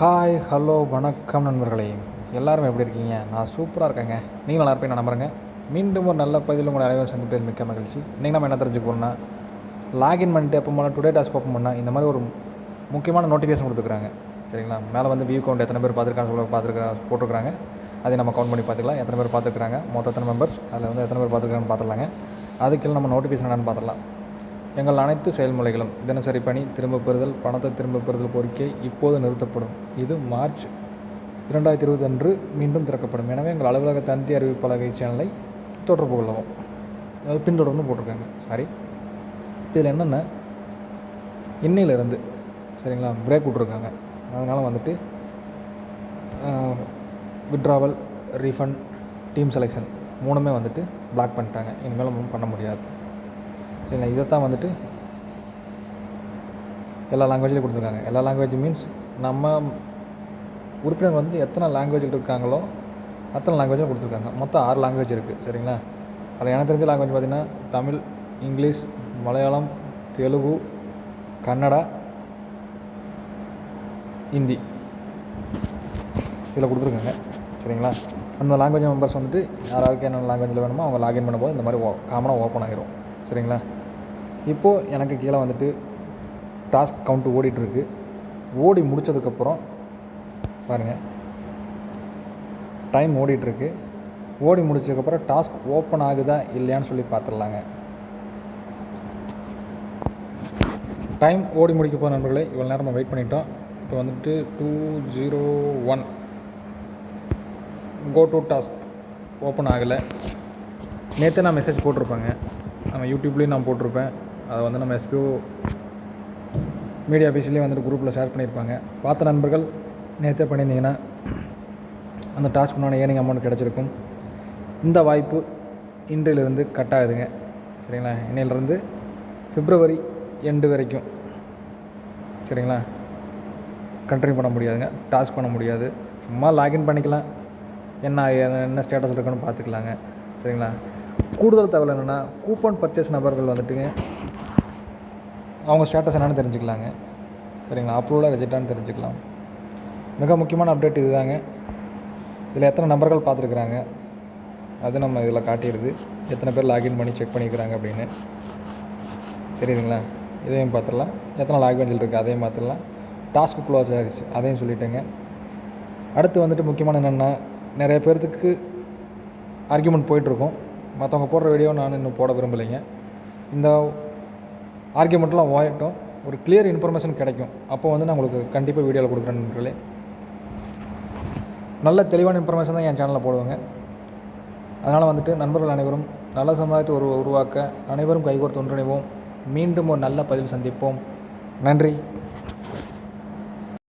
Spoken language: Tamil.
ஹாய் ஹலோ வணக்கம் நண்பர்களே. எல்லாரும் எப்படி இருக்கீங்க? நான் சூப்பராக இருக்கேங்க. நீங்கள் நல்லா இருப்பீங்க நான் நம்புறேங்க. மீண்டும் ஒரு நல்ல பதிவில் உங்களை அனைவரும் சந்திப்பது மிக்க மகிழ்ச்சி. இன்றைக்கி நம்ம என்ன தெரிஞ்சுக்கணும்னா லாகின் பண்ணிட்டு எப்போ போனால் டுடே டாஸ்க் ஓப்பன் பண்ணால் இந்த மாதிரி ஒரு முக்கியமான நோட்டிஃபிகேஷன் கொடுத்துருக்காங்க சரிங்களா? மேலே வந்து வியூ கவுண்ட் எத்தனை பேர் பார்த்துருக்காங்க சொல்ல பார்த்துருக்கா போட்டிருக்காங்க. அதை நம்ம கவுண்ட் பண்ணி பார்த்துக்கலாம். எத்தனை பேர் பார்த்துருக்காங்க மொத்த எத்தனை மெம்பர்ஸ் அதில் வந்து எத்தனை பேர் பார்த்துருக்காங்கன்னு பார்த்துடலாங்க. அதுக்கு நம்ம நோட்டிஃபிகேஷன் என்னென்னு பார்த்துடலாம். எங்கள் அனைத்து செயல்முறைகளும் தினசரி பணி திரும்பப் பெறுதல் பணத்தை திரும்பப் பெறுதல் கோரிக்கை இப்போது நிறுத்தப்படும். இது மார்ச் இரண்டாயிரத்தி இருபது அன்று மீண்டும் திறக்கப்படும். எனவே எங்கள் அலுவலக தந்தி அறிவிப்பலகை சேனலை தொடர்பு கொள்ளவும். அது பின்தொடர்ந்து போட்டிருக்காங்க. சாரி இதில் என்னென்ன? இன்னையிலேருந்து சரிங்களா பிரேக் விட்ருக்காங்க அதனால் வந்துட்டு விட்ராவல் ரீஃபண்ட் டீம் செலெக்ஷன் மூணுமே வந்துட்டு பிளாக் பண்ணிட்டாங்க. இனிமேல் ஒன்றும் பண்ண முடியாது. சரிங்களா இதைத்தான் வந்துட்டு எல்லா லாங்குவேஜ்லையும் கொடுத்துருக்காங்க. எல்லா லாங்குவேஜ் மீன்ஸ் நம்ம உறுப்பினர் வந்து எத்தனை லாங்குவேஜில் இருக்காங்களோ அத்தனை லாங்குவேஜில் கொடுத்துருக்காங்க. மொத்தம் ஆறு லாங்குவேஜ் இருக்குது சரிங்களா? அதில் எனக்கு தெரிஞ்ச லாங்குவேஜ் பார்த்திங்கன்னா தமிழ் இங்கிலீஷ் மலையாளம் தெலுங்கு கன்னடா ஹிந்தி இதில் கொடுத்துருக்காங்க சரிங்களா? அந்த லாங்குவேஜ் மெம்பர்ஸ் வந்துட்டு யாராருக்கு என்னென்ன லாங்குவேஜில் வேணுமோ அவங்க லாகின் பண்ணும்போது இந்த மாதிரி காமனாக ஓப்பன் ஆகிரும் சரிங்களா? இப்போது எனக்கு கீழே வந்துட்டு டாஸ்க் கவுண்ட்டு ஓடிட்டுருக்கு. ஓடி முடித்ததுக்கப்புறம் பாருங்கள் டைம் ஓடிட்டுருக்கு. ஓடி முடிச்சதுக்கப்புறம் டாஸ்க் ஓப்பன் ஆகுதா இல்லையான்னு சொல்லி பார்த்துடலாங்க. டைம் ஓடி முடிக்க போகிற நண்பர்களே. இவ்வளோ நேரம் வெயிட் பண்ணிட்டோம். இப்போ வந்துட்டு two zero one go to task open ஆகலை. நேற்று நான் மெசேஜ் போட்டிருப்பேங்க. நம்ம யூடியூப்லேயும் நான் போட்டிருப்பேன். அதை வந்து நம்ம எஸ்பிஓ மீடியா ஆஃபீஸ்லேயும் வந்துட்டு குரூப்பில் ஷேர் பண்ணியிருப்பாங்க. பார்த்த நண்பர்கள் நேற்றே பண்ணியிருந்தீங்கன்னா அந்த டாஸ்க் உண்டான ஏர்னிங் அமௌண்ட் கிடச்சிருக்கும். இந்த வாய்ப்பு இன்றிலிருந்து கட் ஆகுதுங்க சரிங்களா? இன்னையிலேருந்து பிப்ரவரி எண்டு வரைக்கும். சரிங்களா? கண்டினியூ பண்ண முடியாதுங்க. டாஸ்க் பண்ண முடியாது. சும்மா லாகின் பண்ணிக்கலாம். என்ன என்ன ஸ்டேட்டஸ் இருக்குன்னு பார்த்துக்கலாங்க. சரிங்களா? கூடுதல் தகவல் என்னென்னா கூப்பன் பர்ச்சேஸ் நபர்கள் வந்துட்டுங்க. அவங்க ஸ்டேட்டஸ் என்னென்னு தெரிஞ்சுக்கலாங்க. சரிங்களா? அப்ரூவலாக ரிஜெக்டானு தெரிஞ்சுக்கலாம். மிக முக்கியமான அப்டேட் இதுதாங்க. இதில் எத்தனை நம்பர்கள் பார்த்துருக்குறாங்க? அது நம்ம இதில் காட்டிடுது. எத்தனை பேர் லாகின் பண்ணி செக் பண்ணிக்கிறாங்க அப்படின்னு. தெரியுதுங்களா? இதையும் பார்த்துடலாம். எத்தனை லாகின் இருக்குது அதையும் பார்த்துடலாம். டாஸ்க் க்ளோஸ் ஆகிடுச்சு அதையும் சொல்லிட்டேங்க. அடுத்து வந்துட்டு முக்கியமான என்னென்னா நிறைய பேர்த்துக்கு ஆர்கியூமெண்ட் போயிட்டுருக்கும் மற்றவங்க போடுற வீடியோ நான் இன்னும் போட விரும்பலைங்க. இந்த ஆர்கியூமெண்ட்லாம் ஓயட்டும் ஒரு கிளியர் இன்ஃபர்மேஷன் கிடைக்கும். அப்போ வந்து நான் உங்களுக்கு கண்டிப்பாக வீடியோவில் கொடுக்குறேன் நண்பர்களே. நல்ல தெளிவான இன்ஃபர்மேஷன் தான் என் சேனலில் போடுவாங்க. அதனால் வந்துட்டு நண்பர்கள் அனைவரும் நல்ல சமுதாயத்தை ஒரு உருவாக்க அனைவரும் கைகோர்த்து ஒன்றிணைவோம். மீண்டும் ஒரு நல்ல பதிவில் சந்திப்போம். நன்றி.